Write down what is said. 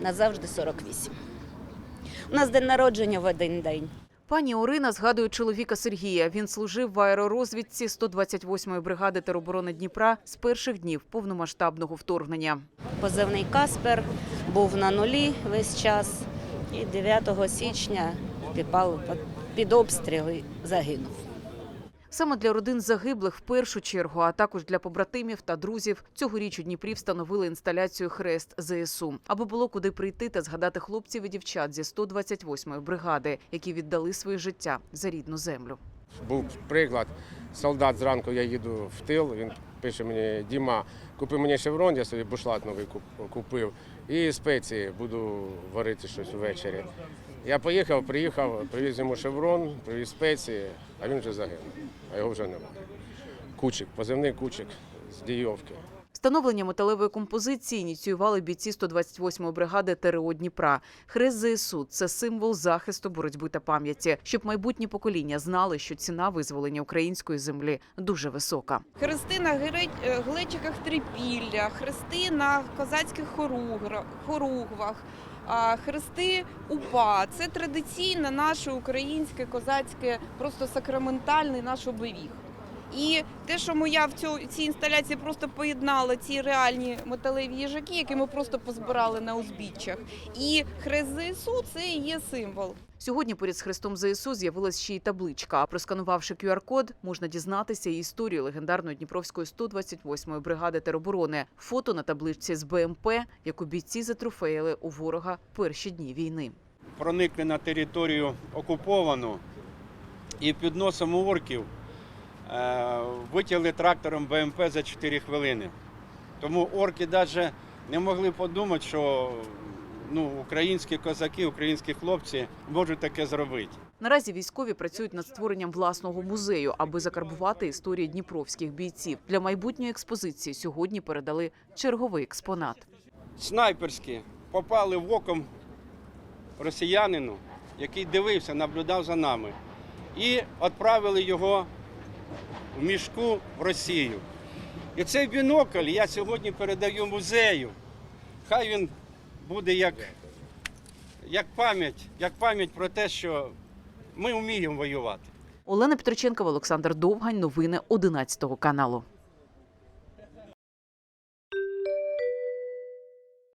назавжди 48. У нас день народження в один день. Пані Орина згадує чоловіка Сергія. Він служив в аеророзвідці 128-ї бригади тероборони Дніпра з перших днів повномасштабного вторгнення. Позивний Каспер був на нулі весь час. І 9 січня підпав під обстріл і загинув. Саме для родин загиблих в першу чергу, а також для побратимів та друзів, цьогоріч у Дніпрі встановили інсталяцію Хрест ЗСУ, аби було куди прийти та згадати хлопців і дівчат зі 128-ї бригади, які віддали своє життя за рідну землю. Був приклад. Солдат зранку я їду в тил. Він пише мені: Діма, купи мені шеврон, я собі бушлат новий куп- купив. І спеції буду варити щось ввечері. Я поїхав, приїхав, привіз йому шеврон, привіз спеції, а він вже загинув, а його вже немає. Кучик, позивний кучик з Дійовки. Встановлення металевої композиції ініціювали бійці 128-ї бригади ТРО Дніпра. Хрест ЗСУ – це символ захисту, боротьби та пам'яті, щоб майбутні покоління знали, що ціна визволення української землі дуже висока. Хрести на е, глечиках трипілля, хрести на козацьких хоругвах, хрести УПА. Це традиційне наше українське козацьке, просто сакраментальний наш оберіг. І те, що моя в цю, цій інсталяції просто поєднала ці реальні металеві їжаки, які ми просто позбирали на узбіччях, і хрест ЗСУ це і є символ. Сьогодні поряд з хрестом ЗСУ з'явилась ще й табличка. А просканувавши QR-код, можна дізнатися і історію легендарної Дніпровської 128-ї бригади тероборони. Фото на табличці з БМП, яку бійці затрофеїли у ворога в перші дні війни. проникли на територію окуповану і під носом у орків витягли трактором БМП за 4 хвилини. Тому орки навіть не могли подумати, що ну, українські козаки, українські хлопці можуть таке зробити. Наразі військові працюють над створенням власного музею, аби закарбувати історії дніпровських бійців. Для майбутньої експозиції сьогодні передали черговий експонат. Снайперські попали в оком росіянину, який дивився, наблюдав за нами, і відправили його в мішку в Росію. І цей бінокль я сьогодні передаю музею. Хай він буде як, як пам'ять, як пам'ять про те, що ми вміємо воювати. Олена Петриченкова, Олександр Довгань. Новини 11 каналу.